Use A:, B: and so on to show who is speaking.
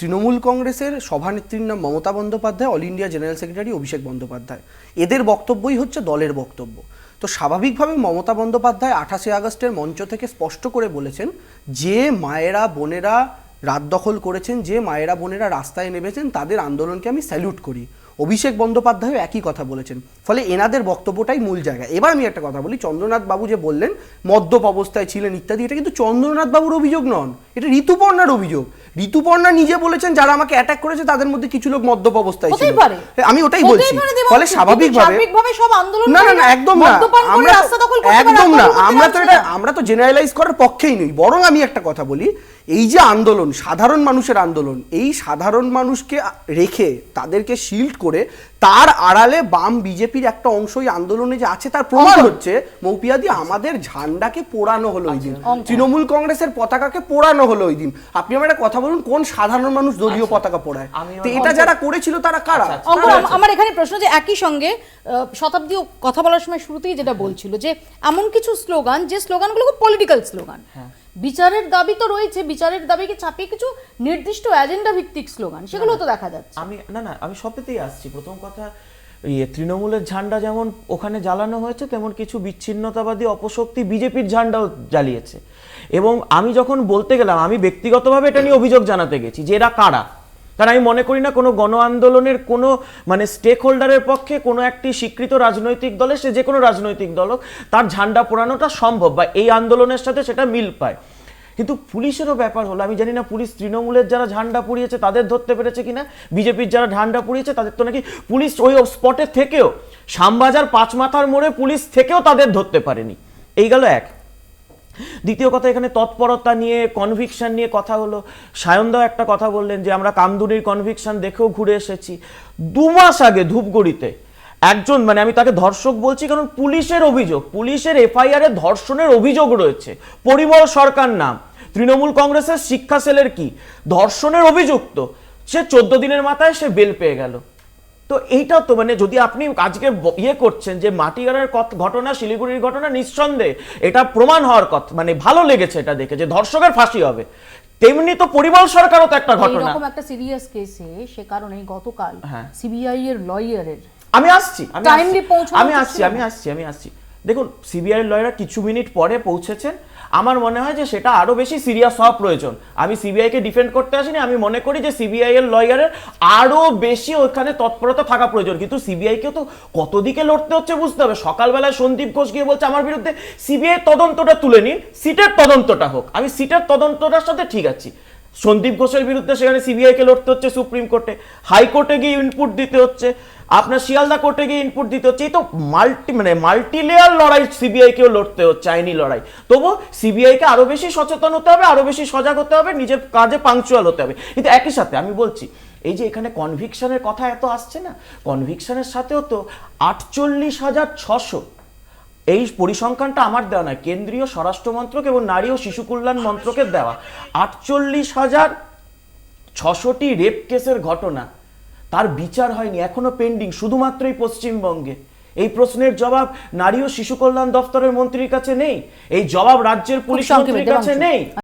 A: তৃণমূল কংগ্রেসের সভানেত্রীর নাম Mamata Bandyopadhyay all India general secretary Abhishek Bandyopadhyay. এদের বক্তব্যই হচ্ছে দলের বক্তব্য। তো স্বাভাবিকভাবে মমতা বন্দ্যোপাধ্যায় আঠাশে আগস্টের মঞ্চ থেকে স্পষ্ট করে বলেছেন, যে মায়েরা, বোনেরা রাত দখল করেছেন, যে মায়েরা, বোনেরা রাস্তায় নেমেছেন, তাদের আন্দোলনকে আমি স্যালুট করি। অভিষেক বন্দ্যোপাধ্যায়ও একই কথা বলেছেন। ফলে এনাদের বক্তব্যটাই মূল জায়গা। এবার আমি একটা কথা বলি চন্দ্রনাথ বাবু যে বললেন মদ্যপ অবস্থায় ছিলেন ইত্যাদি এটা কিন্তু চন্দ্রনাথ বাবুর অভিযোগ নন এটা ঋতুপর্ণার অভিযোগ। ঋতুপর্ণা নিজে বলেছেন যারা আমাকে অ্যাটাক করেছে তাদের মধ্যে কিছু লোক মদ্যপ অবস্থায় ছিল। আমি ওটাই বলছি। ফলে স্বাভাবিকভাবে না না না একদম না। আমরা একদম না। আমরা তো এটা আমরা তো জেনারেলাইজ করার পক্ষেই নই। বরং আমি একটা কথা বলি এই যে আন্দোলন সাধারণ মানুষের আন্দোলন এই সাধারণ মানুষকে রেখে তাদেরকে শিল্ড করে তার আড়ালে বাম বিজেপির একটা অংশ এই আন্দোলনে যে আছে তার প্রমাণ হচ্ছে মৌপিয়াদি আমাদের ঝান্ডাকে পোড়ানো হলো ওই দিন। তৃণমূল কংগ্রেসের পতাকাকে পোড়ানো হলো ওই দিন। আপনি আমার একটা কথা বলুন কোন সাধারণ মানুষ দলীয় পতাকা পোড়ায়? তো এটা যারা করেছিল তারা কারা?
B: আমার এখানে প্রশ্ন যে একই সঙ্গে আহ, শতাব্দী কথা বলার সময় শুরুতেই যেটা বলছিল যে এমন কিছু স্লোগান যে স্লোগানগুলো খুব পলিটিক্যাল স্লোগান। বিচারের দাবি তো রয়েছে বিচারের দাবিকে ছাপিয়ে কিছু নির্দিষ্ট এজেন্ডা ভিত্তিক স্লোগান সেগুলো তো দেখা যাচ্ছে।
C: আমি না না আমি সবেতেই আসছি। প্রথম কথা ইয়ে তৃণমূলের ঝান্ডা যেমন ওখানে জ্বালানো হয়েছে তেমন কিছু বিচ্ছিন্নতাবাদী অপশক্তি বিজেপির ঝান্ডাও জ্বালিয়েছে। এবং আমি যখন বলতে গেলাম আমি ব্যক্তিগতভাবে এটা নিয়ে অভিযোগ জানাতে গেছি যে এরা কারা? কারণ আমি মনে করি না কোনো গণ আন্দোলনের কোনো মানে স্টেক হোল্ডারের পক্ষে কোনো একটি স্বীকৃত রাজনৈতিক দলে সে যে কোনো রাজনৈতিক দল তার ঝান্ডা পোড়ানোটা সম্ভব বা এই আন্দোলনের সাথে সেটা মিল পায়। কিন্তু পুলিশেরও ব্যাপার হলো, আমি জানি না পুলিশ তৃণমূলের যারা ঝান্ডা পুড়িয়েছে তাদের ধরতে পেরেছে কিনা, বিজেপির যারা ঝান্ডা পুড়িয়েছে তাদের তো নাকি পুলিশ ওই স্পটে থেকেও, শ্যামবাজার পাঁচ মাথার মোড়ে পুলিশ থেকেও তাদের ধরতে পারেনি। এই গেল এক। দ্বিতীয় কথা, এখানে তৎপরতা নিয়ে কনভিকশন নিয়ে কথা হলো। সায়নদাও একটা কথা বললেন যে, আমরা কামদুনির কনভিকশন দেখেও ঘুরে এসেছি। দু মাস আগে ধূপগুড়িতে একজন মানে আমি তাকে ধর্ষক বলছি কারণ পুলিশের অভিযোগ, পুলিশের এফআইআর এ ধর্ষণের অভিযোগ রয়েছে। পরিমল সরকার নাম। তৃণমূল কংগ্রেসের শিক্ষা সেলের কি? ধর্ষণের অভিযুক্ত। সে চোদ্দ দিনের মাথায় সে বেল পেয়ে গেল। তো এইটা তো মানে যদি আপনি আজকে ইয়ে করছেন যে মাটিগাড়ার ঘটনা শিলিগুড়ির ঘটনা নিঃসন্দেহে এটা প্রমাণ হওয়ার কথা মানে ভালো লেগেছে এটা দেখে যে ধর্ষকের ফাঁসি হবে তেমনি তো পরিবার সরকারও তো একটা ঘটনা
B: এরকম একটা সিরিয়াস কেসে সে কারণে গতকাল
C: হ্যাঁ।
B: সিবিআই এর লয়ারের
C: আমি আসছি আমি আসছি, আমি? আসছি আমি আসছি দেখুন সিবিআই লয়াররা কিছু মিনিট পরে পৌঁছেছেন। আমার মনে হয় যে সেটা আরও বেশি সিরিয়াস হওয়া প্রয়োজন। আমি সিবিআই কে ডিফেন্ড করতে আসিনি, আমি মনে করি যে সিবিআই এর লয়ারের আরও বেশি ওখানে তৎপরতা থাকা প্রয়োজন। কিন্তু সিবিআই কেও তো কত দিকে লড়তে হচ্ছে বুঝতে হবে। সকালবেলায় সন্দীপ ঘোষ গিয়ে বলছে, আমার বিরুদ্ধে সিবিআই তদন্তটা তুলে নিন, সিটের তদন্তটা হোক। আমি সিটের তদন্তটার সাথে ঠিক আছি। সন্দীপ ঘোষের বিরুদ্ধে সেখানে সিবিআই কে লড়তে হচ্ছে সুপ্রিম কোর্টে হাইকোর্টে গিয়ে ইনপুট দিতে হচ্ছে। আপনার শিয়ালদা কোর্টে গিয়ে ইনপুট দিতে হচ্ছে। এই তো মাল্টি মানে মাল্টি লেয়ার লড়াই সিবিআই কেও লড়তে হচ্ছে, আইনি লড়াই। তবু সিবিআই কে আরও বেশি সচেতন হতে হবে, আরও বেশি সজাগ হতে হবে, নিজের কাজে পাংচুয়াল হতে হবে। কিন্তু একই সাথে আমি বলছি, এই যে এখানে কনভিকশনের কথা এত আসছে না? কনভিকশনের সাথেও তো আটচল্লিশ হাজার ছশো এই পরিসংখ্যানটা আমার দেওয়া নয় কেন্দ্রীয় স্বরাষ্ট্র মন্ত্রক এবং নারী ও শিশু কল্যাণ মন্ত্রকের দেওয়া। আটচল্লিশ হাজার ছশোটি রেপ কেসের ঘটনা তার বিচার হয়নি এখনও পেন্ডিং শুধুমাত্র এই পশ্চিমবঙ্গে। এই প্রশ্নের জবাব নারী ও শিশু কল্যাণ দপ্তরের মন্ত্রীর কাছে নেই এই জবাব রাজ্যের পুলিশ মন্ত্রীর কাছে নেই।